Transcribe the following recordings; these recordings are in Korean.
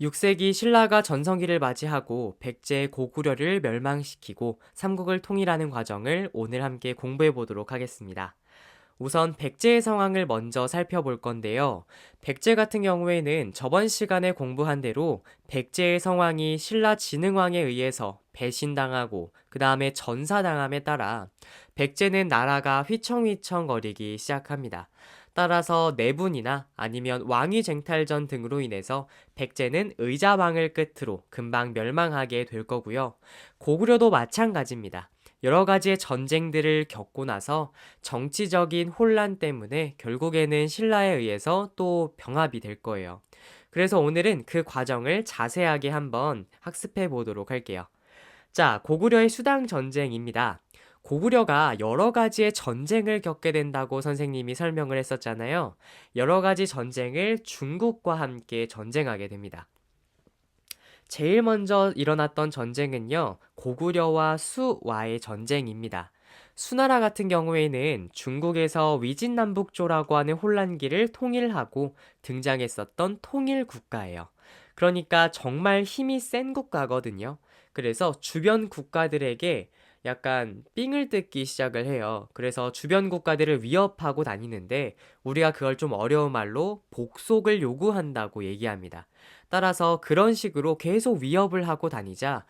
6세기 신라가 전성기를 맞이하고 백제의 고구려를 멸망시키고 삼국을 통일하는 과정을 오늘 함께 공부해 보도록 하겠습니다. 우선 백제의 상황을 먼저 살펴볼 건데요. 백제 같은 경우에는 저번 시간에 공부한 대로 백제의 상황이 신라 진흥왕에 의해서 배신당하고 그 다음에 전사당함에 따라 백제는 나라가 휘청휘청거리기 시작합니다. 따라서 내분이나 아니면 왕위 쟁탈전 등으로 인해서 백제는 의자왕을 끝으로 금방 멸망하게 될 거고요. 고구려도 마찬가지입니다. 여러 가지의 전쟁들을 겪고 나서 정치적인 혼란 때문에 결국에는 신라에 의해서 또 병합이 될 거예요. 그래서 오늘은 그 과정을 자세하게 한번 학습해 보도록 할게요. 자, 고구려의 수당 전쟁입니다. 고구려가 여러 가지의 전쟁을 겪게 된다고 선생님이 설명을 했었잖아요. 여러 가지 전쟁을 중국과 함께 전쟁하게 됩니다. 제일 먼저 일어났던 전쟁은요, 고구려와 수와의 전쟁입니다. 수나라 같은 경우에는 중국에서 위진남북조라고 하는 혼란기를 통일하고 등장했었던 통일 국가예요. 그러니까 정말 힘이 센 국가거든요. 그래서 주변 국가들에게 약간 삥을 뜯기 시작을 해요. 그래서 주변 국가들을 위협하고 다니는데 우리가 그걸 좀 어려운 말로 복속을 요구한다고 얘기합니다. 따라서 그런 식으로 계속 위협을 하고 다니자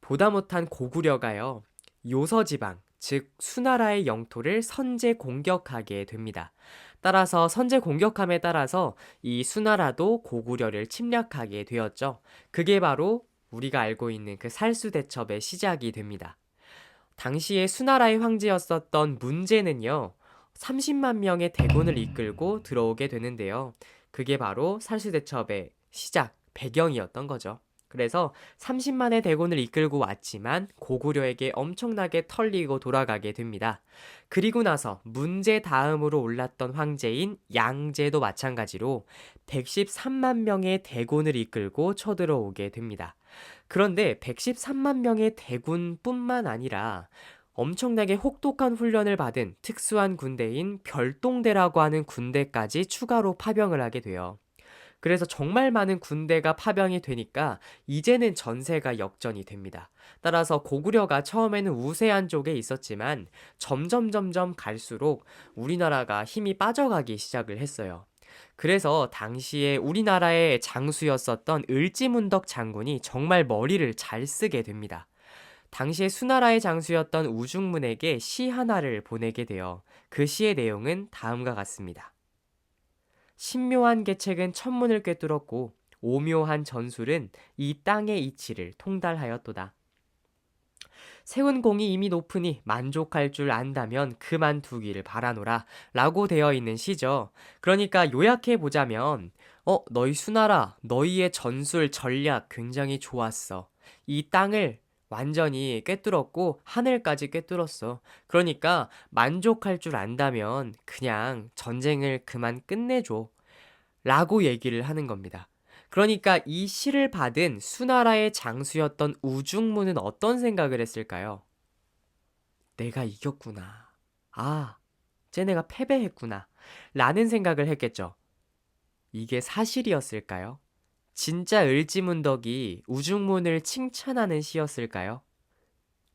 보다 못한 고구려가요. 요서지방, 즉 수나라의 영토를 선제 공격하게 됩니다. 따라서 선제 공격함에 따라서 이 수나라도 고구려를 침략하게 되었죠. 그게 바로 우리가 알고 있는 그 살수대첩의 시작이 됩니다. 당시에 수나라의 황제였었던 문제는요, 30만 명의 대군을 이끌고 들어오게 되는데요. 그게 바로 살수대첩의 시작, 배경이었던 거죠. 그래서 30만의 대군을 이끌고 왔지만 고구려에게 엄청나게 털리고 돌아가게 됩니다. 그리고 나서 문제 다음으로 올랐던 황제인 양제도 마찬가지로 113만 명의 대군을 이끌고 쳐들어오게 됩니다. 그런데 113만 명의 대군뿐만 아니라 엄청나게 혹독한 훈련을 받은 특수한 군대인 별동대라고 하는 군대까지 추가로 파병을 하게 돼요. 그래서 정말 많은 군대가 파병이 되니까 이제는 전세가 역전이 됩니다. 따라서 고구려가 처음에는 우세한 쪽에 있었지만 점점 점점 갈수록 우리나라가 힘이 빠져가기 시작을 했어요. 그래서 당시에 우리나라의 장수였었던 을지문덕 장군이 정말 머리를 잘 쓰게 됩니다. 당시에 수나라의 장수였던 우중문에게 시 하나를 보내게 되어 그 시의 내용은 다음과 같습니다. 신묘한 계책은 천문을 꿰뚫었고 오묘한 전술은 이 땅의 이치를 통달하였도다. 세운 공이 이미 높으니 만족할 줄 안다면 그만두기를 바라노라 라고 되어 있는 시죠. 그러니까 요약해 보자면 어 너희 수나라 너희의 전술 전략 굉장히 좋았어. 이 땅을 완전히 꿰뚫었고 하늘까지 꿰뚫었어. 그러니까 만족할 줄 안다면 그냥 전쟁을 그만 끝내줘. 라고 얘기를 하는 겁니다. 그러니까 이 시를 받은 수나라의 장수였던 우중문은 어떤 생각을 했을까요? 내가 이겼구나. 아, 쟤네가 패배했구나. 라는 생각을 했겠죠. 이게 사실이었을까요? 진짜 을지문덕이 우중문을 칭찬하는 시였을까요?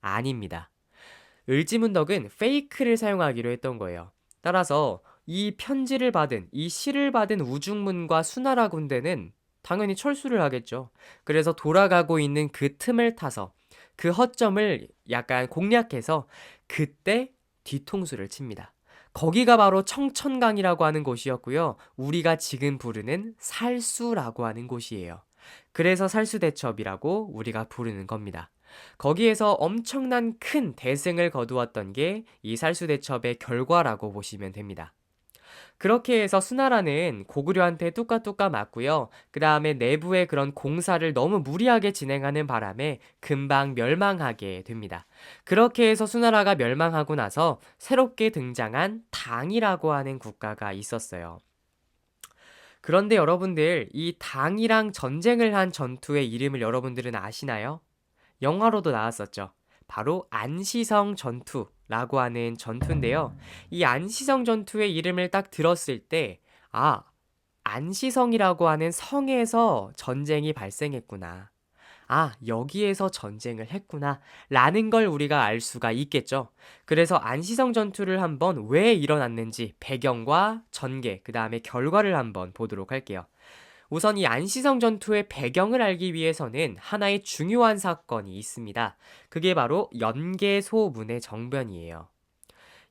아닙니다. 을지문덕은 페이크를 사용하기로 했던 거예요. 따라서 이 편지를 받은, 이 시를 받은 우중문과 수나라 군대는 당연히 철수를 하겠죠. 그래서 돌아가고 있는 그 틈을 타서 그 허점을 약간 공략해서 그때 뒤통수를 칩니다. 거기가 바로 청천강이라고 하는 곳이었고요. 우리가 지금 부르는 살수라고 하는 곳이에요. 그래서 살수대첩이라고 우리가 부르는 겁니다. 거기에서 엄청난 큰 대승을 거두었던 게 이 살수대첩의 결과라고 보시면 됩니다. 그렇게 해서 수나라는 고구려한테 뚜까뚜까 맞고요. 그 다음에 내부의 그런 공사를 너무 무리하게 진행하는 바람에 금방 멸망하게 됩니다. 그렇게 해서 수나라가 멸망하고 나서 새롭게 등장한 당이라고 하는 국가가 있었어요. 그런데 여러분들, 이 당이랑 전쟁을 한 전투의 이름을 여러분들은 아시나요? 영화로도 나왔었죠. 바로 안시성 전투 라고 하는 전투인데요. 이 안시성 전투의 이름을 딱 들었을 때, 아, 안시성이라고 하는 성에서 전쟁이 발생했구나. 아, 여기에서 전쟁을 했구나. 라는 걸 우리가 알 수가 있겠죠. 그래서 안시성 전투를 한번 왜 일어났는지 배경과 전개, 그 다음에 결과를 한번 보도록 할게요. 우선 이 안시성 전투의 배경을 알기 위해서는 하나의 중요한 사건이 있습니다. 그게 바로 연개소문의 정변이에요.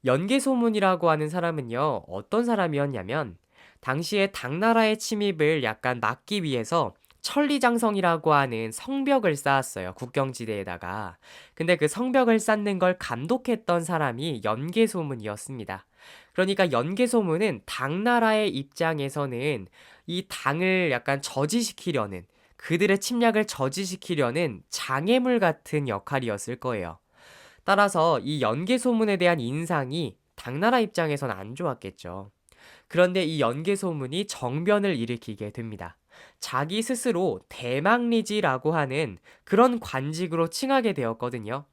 연개소문이라고 하는 사람은요, 어떤 사람이었냐면, 당시에 당나라의 침입을 약간 막기 위해서 천리장성이라고 하는 성벽을 쌓았어요. 국경지대에다가. 근데 그 성벽을 쌓는 걸 감독했던 사람이 연개소문이었습니다. 그러니까 연개소문은 당나라의 입장에서는 이 당을 약간 저지시키려는 그들의 침략을 저지시키려는 장애물 같은 역할이었을 거예요. 따라서 이 연개소문에 대한 인상이 당나라 입장에선 안 좋았겠죠. 그런데 이 연개소문이 정변을 일으키게 됩니다. 자기 스스로 대망리지라고 하는 그런 관직으로 칭하게 되었거든요.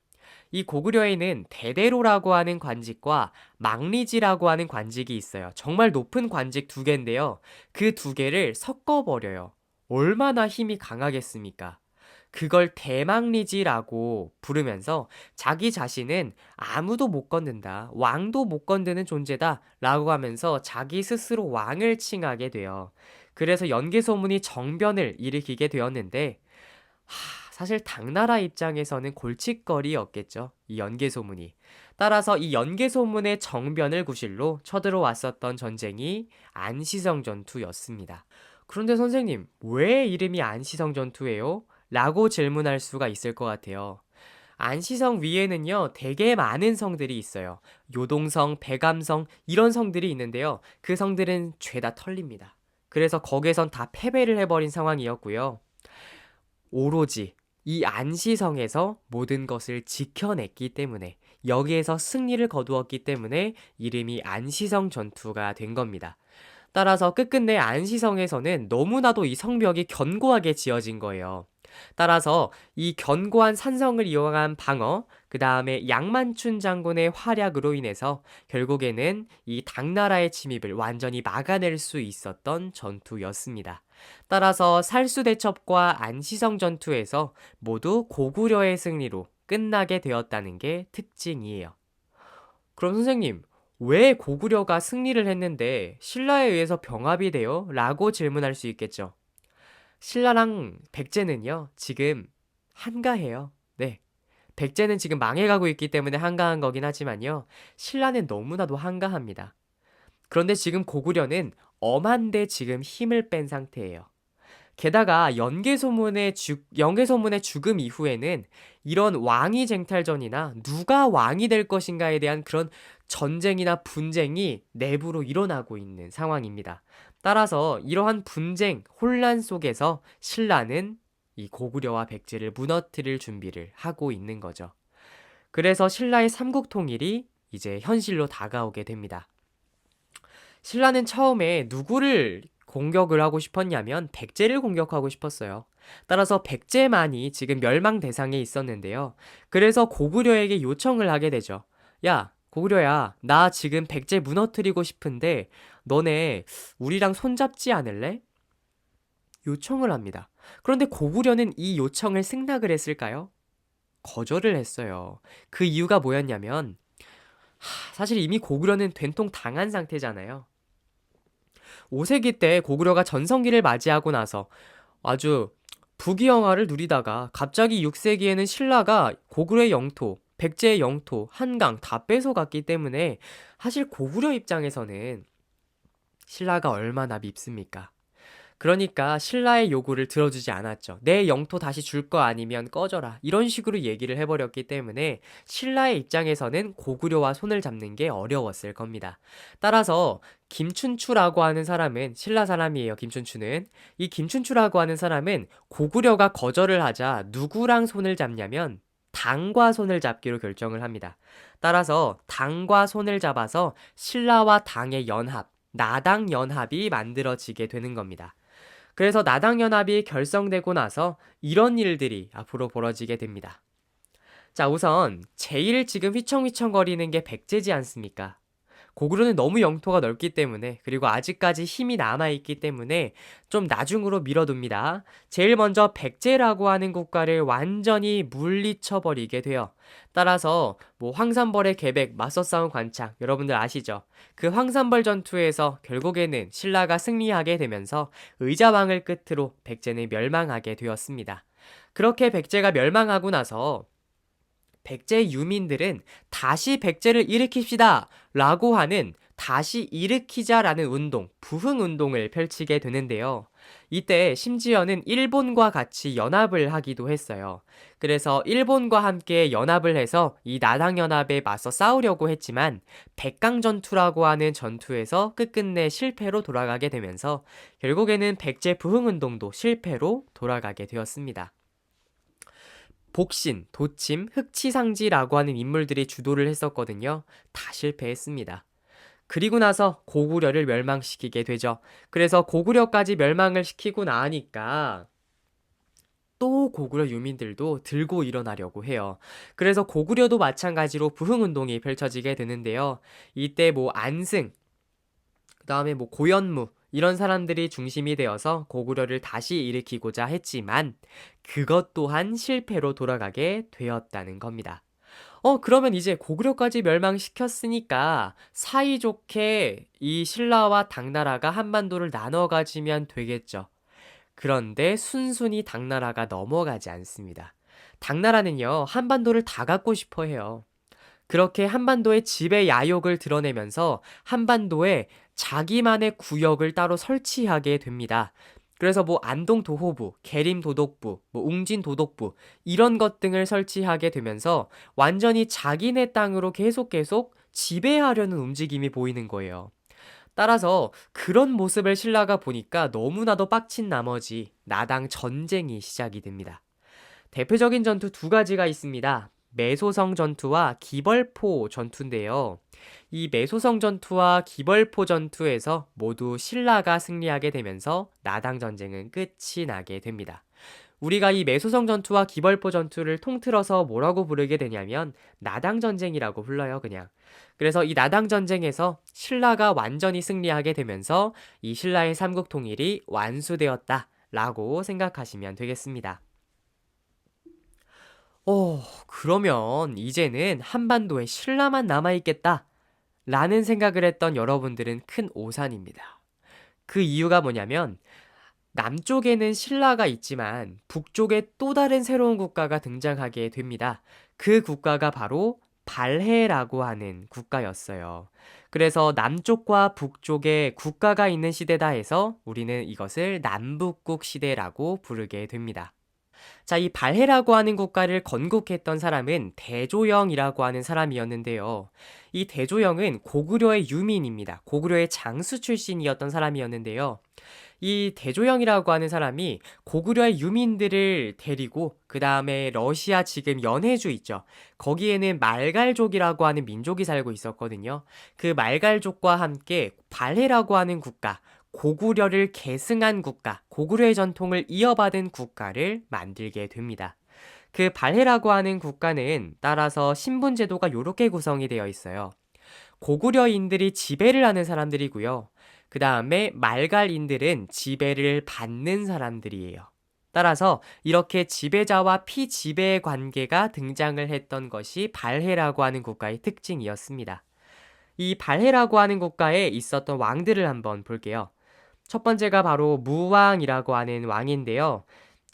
이 고구려에는 대대로라고 하는 관직과 망리지라고 하는 관직이 있어요. 정말 높은 관직 두 개인데요. 그 두 개를 섞어버려요. 얼마나 힘이 강하겠습니까? 그걸 대망리지라고 부르면서 자기 자신은 아무도 못 건든다. 왕도 못 건드는 존재다. 라고 하면서 자기 스스로 왕을 칭하게 돼요. 그래서 연개소문이 정변을 일으키게 되었는데, 하, 사실 당나라 입장에서는 골칫거리였겠죠. 이 연개소문이. 따라서 이 연개소문의 정변을 구실로 쳐들어왔었던 전쟁이 안시성 전투였습니다. 그런데 선생님, 왜 이름이 안시성 전투예요? 라고 질문할 수가 있을 것 같아요. 안시성 위에는요, 되게 많은 성들이 있어요. 요동성, 배감성, 이런 성들이 있는데요. 그 성들은 죄다 털립니다. 그래서 거기에선 다 패배를 해버린 상황이었고요. 오로지 이 안시성에서 모든 것을 지켜냈기 때문에 여기에서 승리를 거두었기 때문에 이름이 안시성 전투가 된 겁니다. 따라서 끝끝내 안시성에서는 너무나도 이 성벽이 견고하게 지어진 거예요. 따라서 이 견고한 산성을 이용한 방어, 그 다음에 양만춘 장군의 활약으로 인해서 결국에는 이 당나라의 침입을 완전히 막아낼 수 있었던 전투였습니다. 따라서 살수대첩과 안시성 전투에서 모두 고구려의 승리로 끝나게 되었다는 게 특징이에요. 그럼 선생님, 왜 고구려가 승리를 했는데 신라에 의해서 병합이 돼요? 라고 질문할 수 있겠죠. 신라랑 백제는요, 지금 한가해요. 네. 백제는 지금 망해가고 있기 때문에 한가한 거긴 하지만요, 신라는 너무나도 한가합니다. 그런데 지금 고구려는 엄한데 지금 힘을 뺀 상태예요. 게다가 연개소문의 죽, 연개소문의 죽음 이후에는 이런 왕위 쟁탈전이나 누가 왕이 될 것인가에 대한 그런 전쟁이나 분쟁이 내부로 일어나고 있는 상황입니다. 따라서 이러한 분쟁, 혼란 속에서 신라는 이 고구려와 백제를 무너뜨릴 준비를 하고 있는 거죠. 그래서 신라의 삼국 통일이 이제 현실로 다가오게 됩니다. 신라는 처음에 누구를 공격을 하고 싶었냐면 백제를 공격하고 싶었어요. 따라서 백제만이 지금 멸망 대상에 있었는데요. 그래서 고구려에게 요청을 하게 되죠. 야, 고구려야, 나 지금 백제 무너뜨리고 싶은데 너네 우리랑 손잡지 않을래? 요청을 합니다. 그런데 고구려는 이 요청을 승낙을 했을까요? 거절을 했어요. 그 이유가 뭐였냐면 하, 사실 이미 고구려는 된통 당한 상태잖아요. 5세기 때 고구려가 전성기를 맞이하고 나서 아주 부귀영화를 누리다가 갑자기 6세기에는 신라가 고구려의 영토, 백제의 영토, 한강 다 뺏어갔기 때문에 사실 고구려 입장에서는 신라가 얼마나 밉습니까? 그러니까 신라의 요구를 들어주지 않았죠. 내 영토 다시 줄 거 아니면 꺼져라. 이런 식으로 얘기를 해버렸기 때문에 신라의 입장에서는 고구려와 손을 잡는 게 어려웠을 겁니다. 따라서 김춘추라고 하는 사람은 신라 사람이에요. 김춘추는 이 김춘추라고 하는 사람은 고구려가 거절을 하자 누구랑 손을 잡냐면 당과 손을 잡기로 결정을 합니다. 따라서 당과 손을 잡아서 신라와 당의 연합, 나당 연합이 만들어지게 되는 겁니다. 그래서 나당 연합이 결성되고 나서 이런 일들이 앞으로 벌어지게 됩니다. 자, 우선 제일 지금 휘청휘청거리는 게 백제지 않습니까? 고구려는 너무 영토가 넓기 때문에 그리고 아직까지 힘이 남아있기 때문에 좀 나중으로 밀어둡니다. 제일 먼저 백제라고 하는 국가를 완전히 물리쳐버리게 돼요. 따라서 뭐 황산벌의 계백, 맞서 싸운 관창 여러분들 아시죠? 그 황산벌 전투에서 결국에는 신라가 승리하게 되면서 의자왕을 끝으로 백제는 멸망하게 되었습니다. 그렇게 백제가 멸망하고 나서 백제 유민들은 다시 백제를 일으킵시다 라고 하는 다시 일으키자라는 운동, 부흥 운동을 펼치게 되는데요. 이때 심지어는 일본과 같이 연합을 하기도 했어요. 그래서 일본과 함께 연합을 해서 이 나당연합에 맞서 싸우려고 했지만 백강 전투라고 하는 전투에서 끝끝내 실패로 돌아가게 되면서 결국에는 백제 부흥 운동도 실패로 돌아가게 되었습니다. 복신, 도침, 흑치상지라고 하는 인물들이 주도를 했었거든요. 다 실패했습니다. 그리고 나서 고구려를 멸망시키게 되죠. 그래서 고구려까지 멸망을 시키고 나니까 또 고구려 유민들도 들고 일어나려고 해요. 그래서 고구려도 마찬가지로 부흥운동이 펼쳐지게 되는데요. 이때 뭐 안승, 그 다음에 뭐 고연무, 이런 사람들이 중심이 되어서 고구려를 다시 일으키고자 했지만 그것 또한 실패로 돌아가게 되었다는 겁니다. 어, 그러면 이제 고구려까지 멸망시켰으니까 사이좋게 이 신라와 당나라가 한반도를 나눠 가지면 되겠죠. 그런데 순순히 당나라가 넘어가지 않습니다. 당나라는요, 한반도를 다 갖고 싶어 해요. 그렇게 한반도의 지배 야욕을 드러내면서 한반도에 자기만의 구역을 따로 설치하게 됩니다. 그래서 뭐 안동 도호부, 계림 도독부, 뭐 웅진 도독부 이런 것 등을 설치하게 되면서 완전히 자기네 땅으로 계속 계속 지배하려는 움직임이 보이는 거예요. 따라서 그런 모습을 신라가 보니까 너무나도 빡친 나머지 나당 전쟁이 시작이 됩니다. 대표적인 전투 두 가지가 있습니다. 매소성 전투와 기벌포 전투인데요. 이 매소성 전투와 기벌포 전투에서 모두 신라가 승리하게 되면서 나당 전쟁은 끝이 나게 됩니다. 우리가 이 매소성 전투와 기벌포 전투를 통틀어서 뭐라고 부르게 되냐면 나당 전쟁이라고 불러요, 그냥. 그래서 이 나당 전쟁에서 신라가 완전히 승리하게 되면서 이 신라의 삼국 통일이 완수되었다 라고 생각하시면 되겠습니다. 어, 그러면 이제는 한반도에 신라만 남아있겠다. 라는 생각을 했던 여러분들은 큰 오산입니다. 그 이유가 뭐냐면, 남쪽에는 신라가 있지만 북쪽에 또 다른 새로운 국가가 등장하게 됩니다. 그 국가가 바로 발해라고 하는 국가였어요. 그래서 남쪽과 북쪽에 국가가 있는 시대다 해서 우리는 이것을 남북국 시대라고 부르게 됩니다. 자, 이 발해라고 하는 국가를 건국했던 사람은 대조영이라고 하는 사람이었는데요. 이 대조영은 고구려의 유민입니다. 고구려의 장수 출신이었던 사람이었는데요. 이 대조영이라고 하는 사람이 고구려의 유민들을 데리고 그 다음에 러시아 지금 연해주 있죠. 거기에는 말갈족이라고 하는 민족이 살고 있었거든요. 그 말갈족과 함께 발해라고 하는 국가, 고구려를 계승한 국가, 고구려의 전통을 이어받은 국가를 만들게 됩니다. 그 발해라고 하는 국가는 따라서 신분 제도가 이렇게 구성이 되어 있어요. 고구려인들이 지배를 하는 사람들이고요. 그 다음에 말갈인들은 지배를 받는 사람들이에요. 따라서 이렇게 지배자와 피지배의 관계가 등장을 했던 것이 발해라고 하는 국가의 특징이었습니다. 이 발해라고 하는 국가에 있었던 왕들을 한번 볼게요. 첫 번째가 바로 무왕이라고 하는 왕인데요.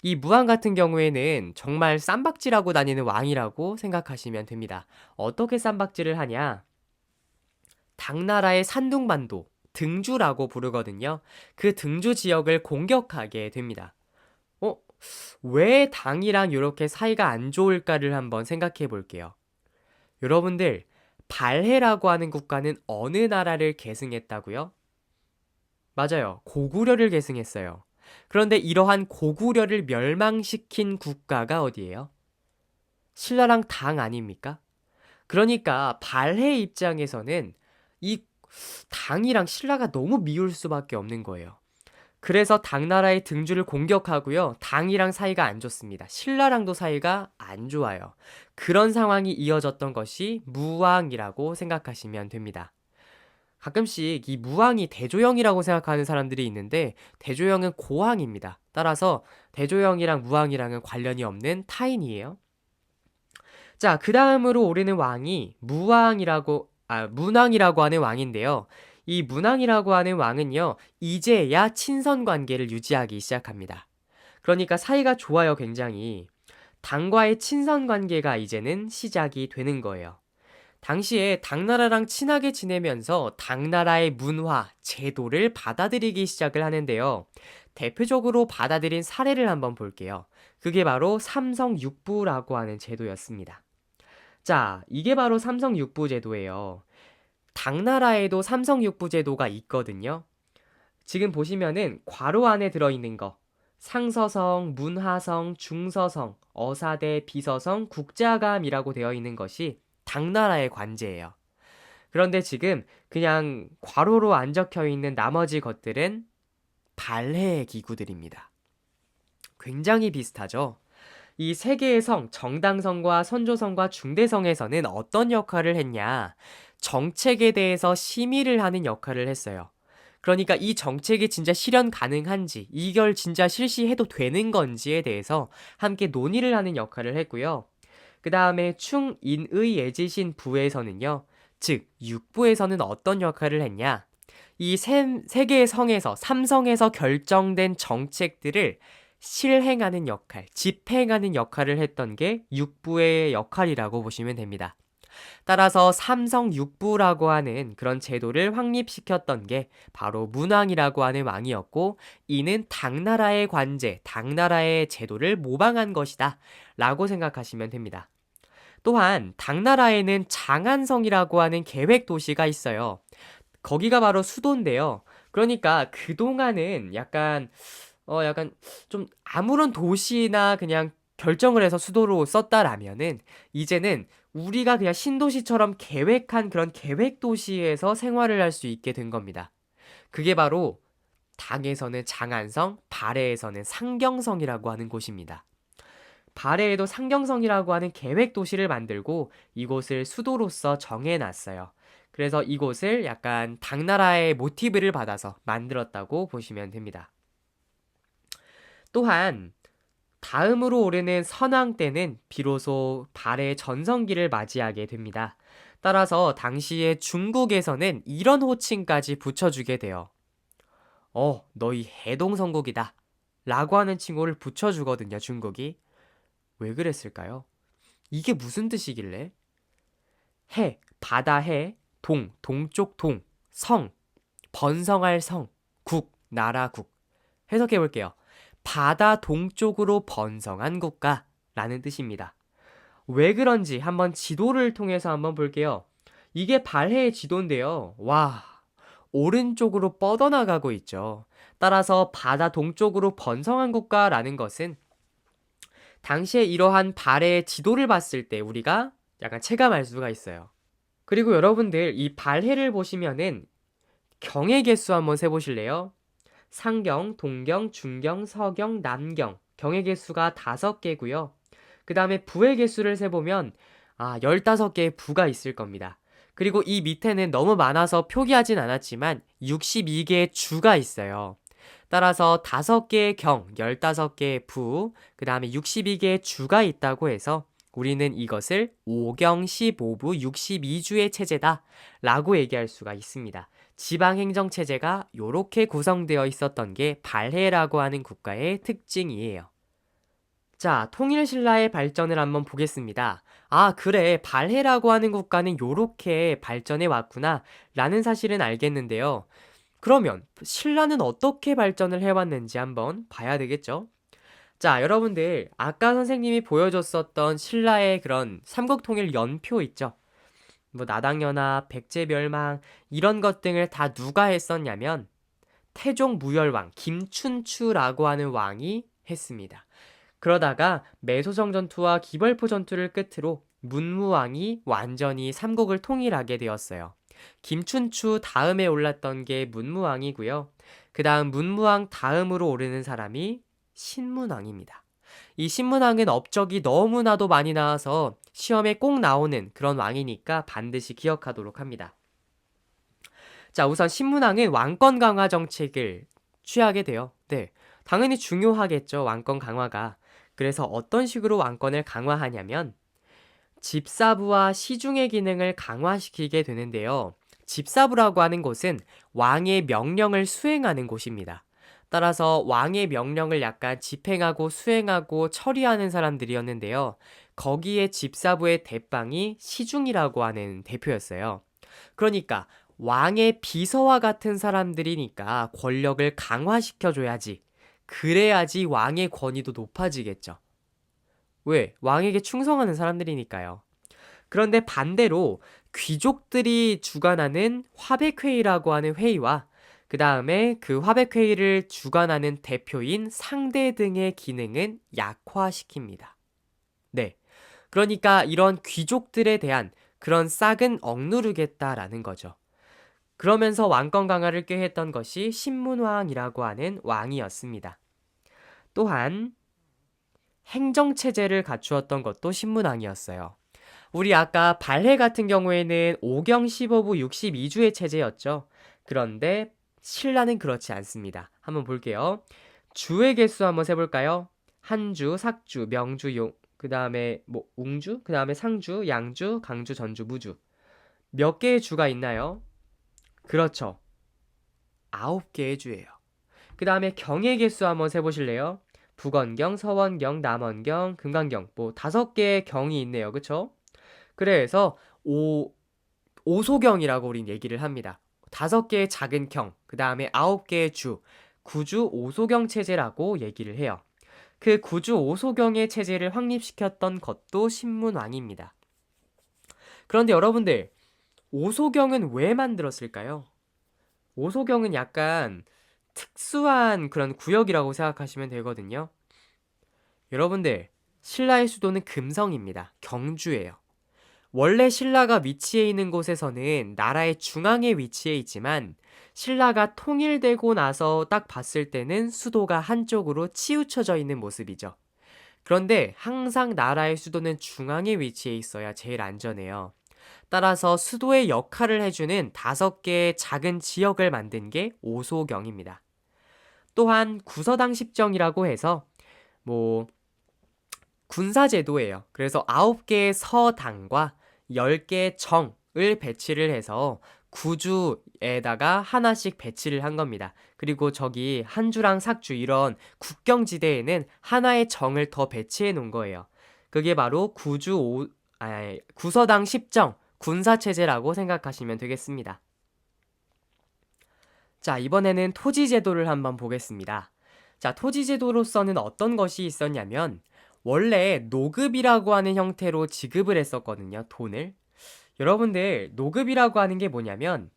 이 무왕 같은 경우에는 정말 쌈박질하고 다니는 왕이라고 생각하시면 됩니다. 어떻게 쌈박질을 하냐? 당나라의 산둥반도, 등주라고 부르거든요. 그 등주 지역을 공격하게 됩니다. 어? 왜 당이랑 이렇게 사이가 안 좋을까를 한번 생각해 볼게요. 여러분들, 발해라고 하는 국가는 어느 나라를 계승했다고요? 맞아요. 고구려를 계승했어요. 그런데 이러한 고구려를 멸망시킨 국가가 어디예요? 신라랑 당 아닙니까? 그러니까 발해 입장에서는 이 당이랑 신라가 너무 미울 수밖에 없는 거예요. 그래서 당나라의 등주를 공격하고요. 당이랑 사이가 안 좋습니다. 신라랑도 사이가 안 좋아요. 그런 상황이 이어졌던 것이 무왕이라고 생각하시면 됩니다. 가끔씩 이 무왕이 대조영이라고 생각하는 사람들이 있는데 대조영은 고왕입니다. 따라서 대조영이랑 무왕이랑은 관련이 없는 타인이에요. 자, 그 다음으로 오르는 왕이 무왕이라고, 아, 문왕이라고 하는 왕인데요. 이 문왕이라고 하는 왕은요, 이제야 친선 관계를 유지하기 시작합니다. 그러니까 사이가 좋아요, 굉장히. 당과의 친선 관계가 이제는 시작이 되는 거예요. 당시에 당나라랑 친하게 지내면서 당나라의 문화, 제도를 받아들이기 시작을 하는데요. 대표적으로 받아들인 사례를 한번 볼게요. 그게 바로 삼성육부라고 하는 제도였습니다. 자, 이게 바로 삼성육부 제도예요. 당나라에도 삼성육부 제도가 있거든요. 지금 보시면은 괄호 안에 들어있는 거. 상서성, 문하성, 중서성, 어사대, 비서성, 국자감이라고 되어 있는 것이 당나라의 관제예요. 그런데 지금 그냥 괄호로 안 적혀 있는 나머지 것들은 발해의 기구들입니다. 굉장히 비슷하죠? 이 세 개의 성, 정당성과 선조성과 중대성에서는 어떤 역할을 했냐? 정책에 대해서 심의를 하는 역할을 했어요. 그러니까 이 정책이 진짜 실현 가능한지, 이걸 진짜 실시해도 되는 건지에 대해서 함께 논의를 하는 역할을 했고요. 그 다음에 충인의 예지신 부에서는요, 즉, 육부에서는 어떤 역할을 했냐? 이 세, 세 개의 성에서, 삼성에서 결정된 정책들을 실행하는 역할, 집행하는 역할을 했던 게 육부의 역할이라고 보시면 됩니다. 따라서 삼성 육부라고 하는 그런 제도를 확립시켰던 게 바로 문왕이라고 하는 왕이었고 이는 당나라의 관제, 당나라의 제도를 모방한 것이다 라고 생각하시면 됩니다. 또한 당나라에는 장안성이라고 하는 계획 도시가 있어요. 거기가 바로 수도인데요. 그러니까 그동안은 약간 어 약간 좀 아무런 도시나 그냥 결정을 해서 수도로 썼다라면은 이제는 우리가 그냥 신도시처럼 계획한 그런 계획 도시에서 생활을 할 수 있게 된 겁니다. 그게 바로 당에서는 장안성, 발해에서는 상경성이라고 하는 곳입니다. 발해에도 상경성이라고 하는 계획 도시를 만들고 이곳을 수도로서 정해놨어요. 그래서 이곳을 약간 당나라의 모티브를 받아서 만들었다고 보시면 됩니다. 또한 다음으로 오르는 선왕 때는 비로소 발해 전성기를 맞이하게 됩니다. 따라서 당시에 중국에서는 이런 호칭까지 붙여주게 돼요. 어, 너희 해동성국이다. 라고 하는 칭호를 붙여주거든요, 중국이. 왜 그랬을까요? 이게 무슨 뜻이길래? 해, 바다 해, 동, 동쪽 동, 성, 번성할 성, 국, 나라 국. 해석해 볼게요. 바다 동쪽으로 번성한 국가 라는 뜻입니다. 왜 그런지 한번 지도를 통해서 한번 볼게요. 이게 발해의 지도인데요. 와, 오른쪽으로 뻗어나가고 있죠. 따라서 바다 동쪽으로 번성한 국가라는 것은 당시에 이러한 발해의 지도를 봤을 때 우리가 약간 체감할 수가 있어요. 그리고 여러분들 이 발해를 보시면은 경의 개수 한번 세보실래요? 상경, 동경, 중경, 서경, 남경 경의 개수가 다섯 개고요. 그 다음에 부의 개수를 세보면 아, 15개의 부가 있을 겁니다. 그리고 이 밑에는 너무 많아서 표기하진 않았지만 62개의 주가 있어요. 따라서 5개의 경, 15개의 부, 그 다음에 62개의 주가 있다고 해서 우리는 이것을 5경 15부 62주의 체제다 라고 얘기할 수가 있습니다. 지방행정체제가 이렇게 구성되어 있었던 게 발해라고 하는 국가의 특징이에요. 자, 통일신라의 발전을 한번 보겠습니다. 아, 그래. 발해라고 하는 국가는 이렇게 발전해 왔구나. 라는 사실은 알겠는데요. 그러면 신라는 어떻게 발전을 해왔는지 한번 봐야 되겠죠? 자, 여러분들, 아까 선생님이 보여줬었던 신라의 그런 삼국통일 연표 있죠? 뭐 나당연합, 백제멸망 이런 것 등을 다 누가 했었냐면 태종 무열왕 김춘추라고 하는 왕이 했습니다. 그러다가 매소성 전투와 기벌포 전투를 끝으로 문무왕이 완전히 삼국을 통일하게 되었어요. 김춘추 다음에 올랐던 게 문무왕이고요. 그 다음 문무왕 다음으로 오르는 사람이 신문왕입니다. 이 신문왕은 업적이 너무나도 많이 나와서 시험에 꼭 나오는 그런 왕이니까 반드시 기억하도록 합니다. 자, 우선 신문왕은 왕권 강화 정책을 취하게 돼요. 네. 당연히 중요하겠죠. 왕권 강화가. 그래서 어떤 식으로 왕권을 강화하냐면 집사부와 시중의 기능을 강화시키게 되는데요. 집사부라고 하는 곳은 왕의 명령을 수행하는 곳입니다. 따라서 왕의 명령을 약간 집행하고 수행하고 처리하는 사람들이었는데요. 거기에 집사부의 대빵이 시중이라고 하는 대표였어요. 그러니까 왕의 비서와 같은 사람들이니까 권력을 강화시켜줘야지. 그래야지 왕의 권위도 높아지겠죠. 왜? 왕에게 충성하는 사람들이니까요. 그런데 반대로 귀족들이 주관하는 화백회의라고 하는 회의와 그 다음에 그 화백회의를 주관하는 대표인 상대 등의 기능은 약화시킵니다. 네. 그러니까 이런 귀족들에 대한 그런 싹은 억누르겠다라는 거죠. 그러면서 왕권 강화를 꾀했던 것이 신문왕이라고 하는 왕이었습니다. 또한 행정체제를 갖추었던 것도 신문왕이었어요. 우리 아까 발해 같은 경우에는 5경 15부 62주의 체제였죠. 그런데 신라는 그렇지 않습니다. 한번 볼게요. 주의 개수 한번 세볼까요? 한주, 삭주, 명주, 용, 그 다음에 뭐 웅주, 그 다음에 상주, 양주, 강주, 전주, 무주. 몇 개의 주가 있나요? 그렇죠. 아홉 개의 주예요. 그 다음에 경의 개수 한번 세보실래요? 북원경, 서원경, 남원경, 금강경 뭐 다섯 개의 경이 있네요. 그쵸? 그래서 오 오소경이라고 우린 얘기를 합니다. 다섯 개의 작은 경, 그 다음에 아홉 개의 주, 구주 오소경 체제라고 얘기를 해요. 그 구주 오소경의 체제를 확립시켰던 것도 신문왕입니다. 그런데 여러분들, 오소경은 왜 만들었을까요? 오소경은 약간 특수한 그런 구역이라고 생각하시면 되거든요. 여러분들, 신라의 수도는 금성입니다. 경주예요. 원래 신라가 위치해 있는 곳에서는 나라의 중앙에 위치해 있지만 신라가 통일되고 나서 딱 봤을 때는 수도가 한쪽으로 치우쳐져 있는 모습이죠. 그런데 항상 나라의 수도는 중앙에 위치해 있어야 제일 안전해요. 따라서 수도의 역할을 해주는 다섯 개의 작은 지역을 만든 게 오소경입니다. 또한 구서당 십정이라고 해서 뭐 군사제도예요. 그래서 아홉 개의 서당과 열 개의 정을 배치를 해서 구주에다가 하나씩 배치를 한 겁니다. 그리고 저기 한주랑 삭주 이런 국경지대에는 하나의 정을 더 배치해 놓은 거예요. 그게 바로 구주 오, 아니, 구서당 십정 군사체제라고 생각하시면 되겠습니다. 자, 이번에는 토지제도를 한번 보겠습니다. 자, 토지제도로서는 어떤 것이 있었냐면, 원래 노급이라고 하는 형태로 지급을 했었거든요, 돈을. 여러분들, 노급이라고 하는 게 뭐냐면,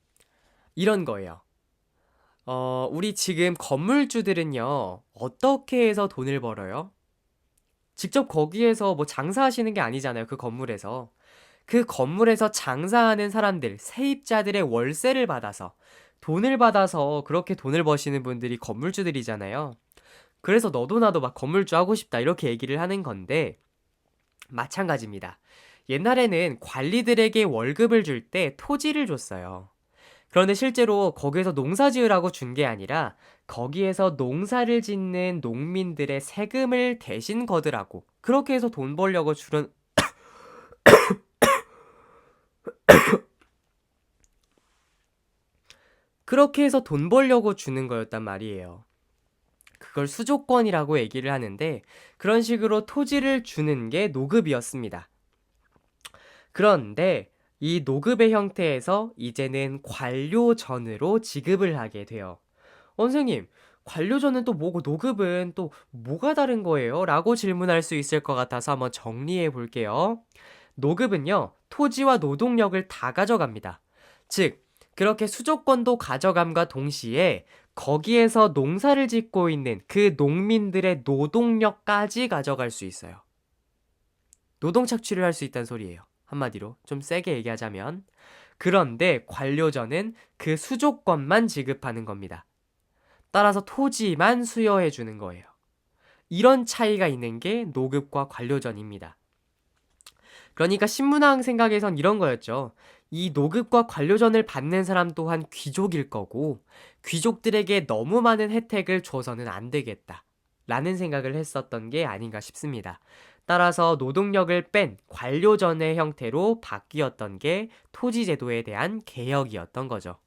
이런 거예요. 어, 우리 지금 건물주들은요, 어떻게 해서 돈을 벌어요? 직접 거기에서 뭐 장사하시는 게 아니잖아요, 그 건물에서. 그 건물에서 장사하는 사람들, 세입자들의 월세를 받아서, 돈을 받아서 그렇게 돈을 버시는 분들이 건물주들이잖아요. 그래서 너도 나도 막 건물주 하고 싶다 이렇게 얘기를 하는 건데 마찬가지입니다. 옛날에는 관리들에게 월급을 줄 때 토지를 줬어요. 그런데 실제로 거기에서 농사 지으라고 준 게 아니라 거기에서 농사를 짓는 농민들의 세금을 대신 거두라고 그렇게 해서 돈 벌려고 주는 그렇게 해서 돈 벌려고 주는 거였단 말이에요. 그걸 수조권이라고 얘기를 하는데 그런 식으로 토지를 주는 게 노급이었습니다. 그런데 이 노급의 형태에서 이제는 관료전으로 지급을 하게 돼요. 원생님, 관료전은 또 뭐고 노급은 또 뭐가 다른 거예요? 라고 질문할 수 있을 것 같아서 한번 정리해 볼게요. 노급은요, 토지와 노동력을 다 가져갑니다. 즉, 그렇게 수조권도 가져감과 동시에 거기에서 농사를 짓고 있는 그 농민들의 노동력까지 가져갈 수 있어요. 노동 착취를 할 수 있다는 소리예요. 한마디로 좀 세게 얘기하자면 그런데 관료전은 그 수조권만 지급하는 겁니다. 따라서 토지만 수여해 주는 거예요. 이런 차이가 있는 게 노급과 관료전입니다. 그러니까 신문왕 생각에선 이런 거였죠. 이 노급과 관료전을 받는 사람 또한 귀족일 거고, 귀족들에게 너무 많은 혜택을 줘서는 안 되겠다. 라는 생각을 했었던 게 아닌가 싶습니다. 따라서 노동력을 뺀 관료전의 형태로 바뀌었던 게 토지제도에 대한 개혁이었던 거죠.